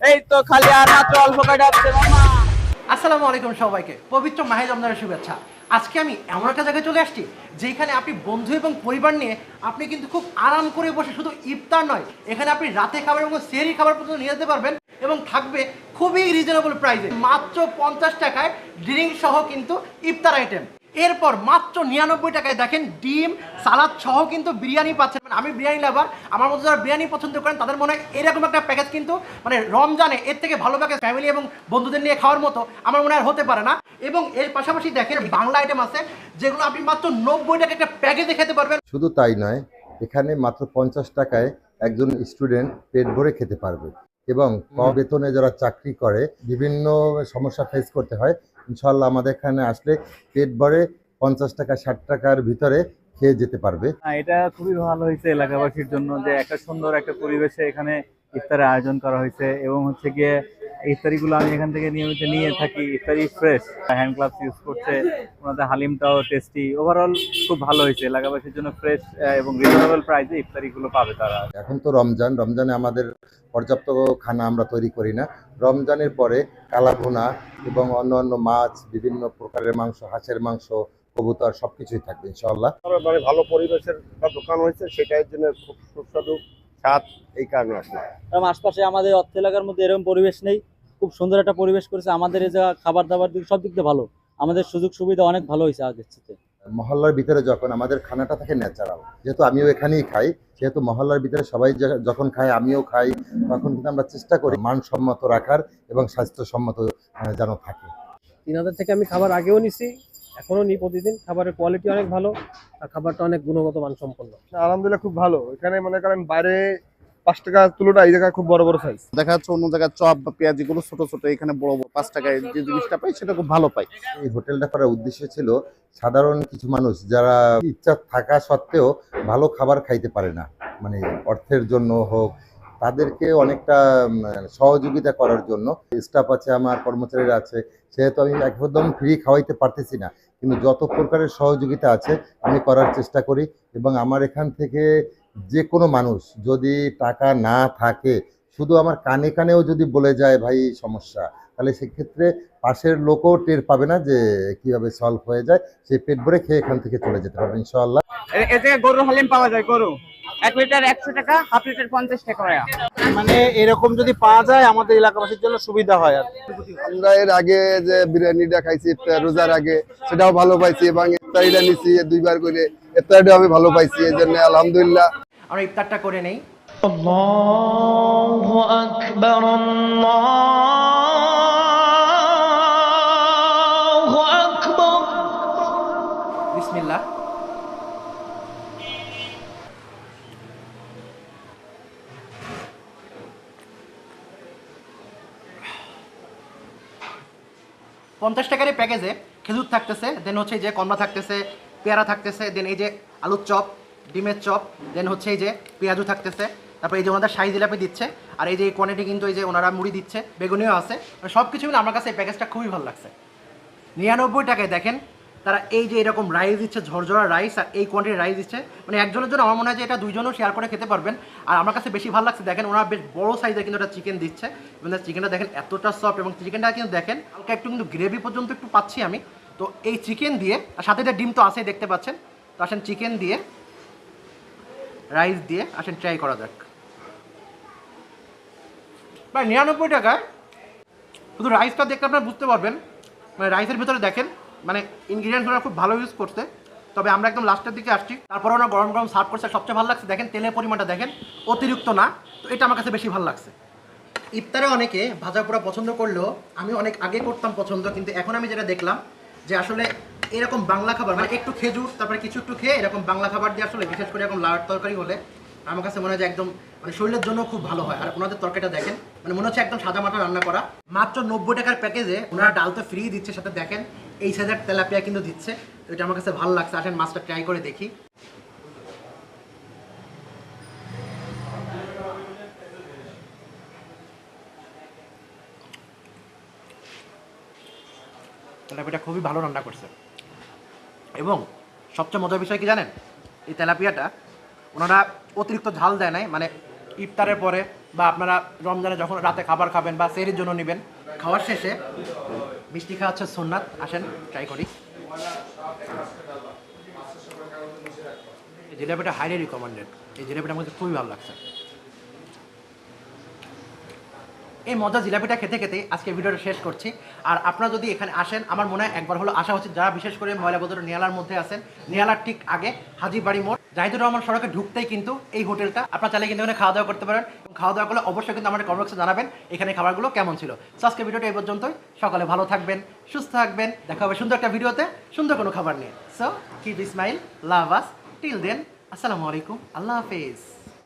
এই তো আলাইকুম সবাইকে। পবিত্র শুভেচ্ছা। আজকে আমি এমন একটা জায়গায় চলে আসছি যেখানে আপনি বন্ধু এবং পরিবার নিয়ে আপনি কিন্তু খুব আরাম করে বসে শুধু ইফতার নয়, এখানে আপনি রাতে খাবার এবং সেরি খাবার পর্যন্ত নিয়ে যেতে পারবেন এবং থাকবে খুবই রিজনেবল প্রাইসে মাত্র পঞ্চাশ টাকায় ড্রিঙ্ক সহ কিন্তু ইফতার আইটেম এরপর মাত্র নিরানব্বই টাকায় দেখেন ডিম সালাদ সহ কিন্তু বিরিয়ানি পাচ্ছেন। মানে আমি বিরিয়ানি লাভার আমার মতো যারা বিরিয়ানি পছন্দ করেন তাদের মনে হয় এরকম একটা প্যাকেজ কিন্তু মানে রমজানে এর থেকে ভালো প্যাকেজ ফ্যামিলি এবং বন্ধুদের নিয়ে খাওয়ার মতো আমার মনে হয় হতে পারে না। এবং এর পাশাপাশি দেখেন বাংলা আইটেম আছে যেগুলো আপনি মাত্র নব্বই টাকা একটা প্যাকেজে খেতে পারবেন। শুধু তাই নয় এখানে মাত্র পঞ্চাশ টাকায় একজন স্টুডেন্ট পেট ভরে খেতে পারবে। এবং বেতনে যারা চাকরি করে বিভিন্ন সমস্যা ফেস করতে হয় ইনশাল্লাহ আমাদের এখানে আসলে পেট ভরে পঞ্চাশ টাকা ষাট টাকার ভিতরে খেয়ে যেতে পারবে। না, এটা খুবই ভালো হয়েছে এলাকাবাসীর জন্য যে একটা সুন্দর একটা পরিবেশে এখানে ইফতারের আয়োজন করা হয়েছে এবং হচ্ছে গিয়ে ইফতারিগুলো আমি এখান থেকে নিয়মিত নিয়ে থাকি ইফতারি ফ্রেশ হ্যান্ড গ্লাভস ইউজ করছে ওনাদের হালিমটাও টেস্টি ওভারঅল খুব ভালো হয়েছে এলাকাবাসীর জন্য ফ্রেশ এবং রিজনেবল প্রাইসে ইফতারিগুলো পাবে তারা। এখন তো রমজান রমজানে আমাদের পর্যাপ্ত খানা আমরা তৈরি করি না। রমজানের পরে কালাভুনা এবং অন্য অন্য মাছ বিভিন্ন প্রকারের মাংস হাঁসের মাংস কবুতর সবকিছুই থাকবে ইনশাল্লাহ মানে ভালো পরিবেশের দোকান হয়েছে সেটার জন্য খুব সুস্বাদু স্বাদ এই কারণে আসলে কারণ আশপাশে আমাদের অর্থ এলাকার মধ্যে এরকম পরিবেশ নেই। খুব সুন্দর একটা পরিবেশ করেছে। আমাদের এই জায়গা খাবার দাবার দিক সব দিক দিয়ে ভালো। আমাদের সুযোগ সুবিধা অনেক ভালো হয়েছে আগের থেকে মহল্লার ভিতরে যখন আমাদের খানাটা থাকে ন্যাচারাল যেহেতু আমিও এখানেই খাই সেহেতু মহল্লার ভিতরে সবাই যখন খায় আমিও খাই তখন কিন্তু আমরা চেষ্টা করি মানসম্মত রাখার এবং স্বাস্থ্যসম্মত আহ, যেন থাকে। তিন হাজার থেকে আমি খাবার আগেও নিছি এখনও নিই প্রতিদিন। খাবারের কোয়ালিটি অনেক ভালো। আর খাবারটা অনেক গুণগত মান সম্পন্ন আলহামদুলিল্লাহ খুব ভালো। এখানে মনে করেন বাইরে পাঁচ টাকা তুলোটা এই জায়গায় খুব বড় বড় সাইজ দেখা যাচ্ছে অন্য জায়গায় চপ বা পেঁয়াজি গুলো ছোট ছোট এখানে বড় বড় পাঁচ টাকায় যে জিনিসটা পাই সেটা খুব ভালো পাই। এই হোটেলটা করার উদ্দেশ্য ছিল সাধারণ কিছু মানুষ যারা ইচ্ছা থাকা সত্ত্বেও ভালো খাবার খাইতে পারে না। মানে অর্থের জন্য হোক তাদেরকে অনেকটা সহযোগিতা করার জন্য। স্টাফ আছে আমার কর্মচারীরা আছে সেহেতু আমি একদম ফ্রি খাওয়াইতে পারতেছি না। কিন্তু যত প্রকারের সহযোগিতা আছে, আমি করার চেষ্টা করি এবং আমার এখান থেকে যে কোনো মানুষ যদি টাকা না থাকে, শুধু আমার কানে কানেও যদি বলে যায়, ভাই সমস্যা, তাহলে সেক্ষেত্রে পাশের লোকও টের পাবে না যে কীভাবে সলভ হয়ে যায়, সে পেট ভরে খেয়ে এখান থেকে চলে যেতে পারবে, ইনশাআল্লাহ। গরুর হালিম পাওয়া যায়, গরু। এক লিটার একশো টাকা হাফ লিটার পঞ্চাশ টাকা মানে এরকম যদি পাওয়া যায় আমাদের এলাকাবাসীর জন্য সুবিধা হয় আর আমরা এর আগে যে বিরিয়ানিটা খাইছি রোজার আগে সেটাও ভালো পাইছি এবং ইফতারিটা নিছি দুইবার করে ইফতারিটাও আমি ভালো পাইছি এই জন্য আলহামদুলিল্লাহ। আমরা ইফতারটা করে নেই। বিসমিল্লাহ পঞ্চাশ টাকার এই প্যাকেজে খেজুর থাকতেছে দেন হচ্ছে এই যে কমলা থাকতেছে, পেয়ারা থাকতেছে দেন এই যে আলুর চপ, ডিমের চপ দেন হচ্ছে এই যে পেঁয়াজও থাকতেছে, তারপর এই যে ওনাদের সাইজ জিলাপি দিচ্ছে, আর এই যে কোয়ান্টিটি কিন্তু এই যে ওনারা মুড়ি দিচ্ছে, বেগুনিও আছে মানে সব কিছু মিলে আমার কাছে এই প্যাকেজটা খুবই ভালো লাগছে। নিরানব্বই টাকায় দেখেন তারা এই যে এরকম রাইস দিচ্ছে, ঝরঝরা রাইস আর এই কোয়ান্টিটির রাইস দিচ্ছে মানে একজনের জন্য আমার মনে হয় যে এটা দুইজনও শেয়ার করে খেতে পারবেন। আর আমার কাছে বেশি ভালো লাগছে, দেখেন ওনারা বেশ বড় সাইজের কিন্তু একটা চিকেন দিচ্ছে। এবং চিকেনটা দেখেন এতটা সফট এবং চিকেনটা কিন্তু দেখেন, হালকা একটু কিন্তু গ্রেভি পর্যন্ত একটু পাচ্ছি আমি। তো এই চিকেন দিয়ে, আর সাথে যে ডিম তো আছেই দেখতে পাচ্ছেন, তো আসেন চিকেন দিয়ে রাইস দিয়ে আসেন ট্রাই করা যাক। ভাই, নিরানব্বই টাকায়, শুধু রাইসটা দেখলে আপনারা বুঝতে পারবেন মানে রাইসের ভিতরে দেখেন মানে ইনগ্রিডিয়েন্টস ওরা খুব ভালো ইউজ করছে। তবে আমরা একদম লাস্টের দিকে আসছি। তারপরে ওরা গরম গরম সার্ভ করছে। সবচেয়ে ভালো লাগছে, দেখেন তেলের পরিমাণটা দেখেন। অতিরিক্ত না, তো এটা আমার কাছে বেশি ভালো লাগছে। ইফতারে অনেকে ভাজা পোড়া পছন্দ করলেও আমি অনেক আগে করতাম পছন্দ, কিন্তু এখন আমি যেটা দেখলাম যে আসলে এরকম বাংলা খাবার মানে একটু খেজুর, তারপরে কিছু একটু খেয়ে এরকম বাংলা খাবার দিয়ে আসলে বিশেষ করে এরকম লাউয়ের তরকারি হলে আমার কাছে মনে হয় যে একদম মানে শরীরের জন্য খুব ভালো হয়। আর ওনাদের তরকারিটা দেখেন মানে মনে হচ্ছে একদম সাদা মাটা রান্না করা। মাত্র নব্বই টাকার প্যাকেজে ওনারা ডাল তো ফ্রি দিচ্ছে, সাথে দেখেন এই সাইজের তেলাপিয়া কিন্তু দিচ্ছে। এটা আমার কাছে ভালো লাগছে। আসেন মাছটা ট্রাই করে দেখি। তেলাপিয়াটা খুবই ভালো রান্না করছে। এবং সবচেয়ে মজার বিষয় কি জানেন? এই তেলাপিয়াটা ওনারা অতিরিক্ত ঝাল দেয় নাই। মানে ইফতারের পরে বা আপনারা রমজানে যখন রাতে খাবার খাবেন বা সেরির জন্য নেবেন খাওয়ার শেষে মিষ্টি খাওয়া হচ্ছে সোননাথ। আসেন ট্রাই করি। জিলাপিটা হাইলি রিকমেন্ডেড এই জিলাপিটা আমাদের খুবই ভালো লাগছে। এই মজা জিলাপিটা খেতে খেতে আজকে ভিডিওটা শেষ করছি। আর আপনারা যদি এখানে আসেন, আমার মনে হয় একবার হলো আসা হচ্ছে যারা বিশেষ করে ময়লাবদর নিয়ালার মধ্যে আছেন, নিয়ালার ঠিক আগে হাজিবাড়ি মোড়, জাহিদুর রহমান সড়কে ঢুকতেই কিন্তু এই হোটেলটা আপনারা চাইলে কিন্তু এখানে খাওয়া দাওয়া করতে পারেন এবং খাওয়া দাওয়া করলে অবশ্যই কিন্তু আমাদের কমেন্টসে জানাবেন এখানে খাবারগুলো কেমন ছিল। সো আজকে ভিডিওটা এই পর্যন্তই। সকালে ভালো থাকবেন, সুস্থ থাকবেন। দেখা হবে সুন্দর একটা ভিডিওতে, সুন্দর কোনো খাবার নিয়ে। So keep smile love us till then আসসালামু আলাইকুম, আল্লাহ হাফেজ।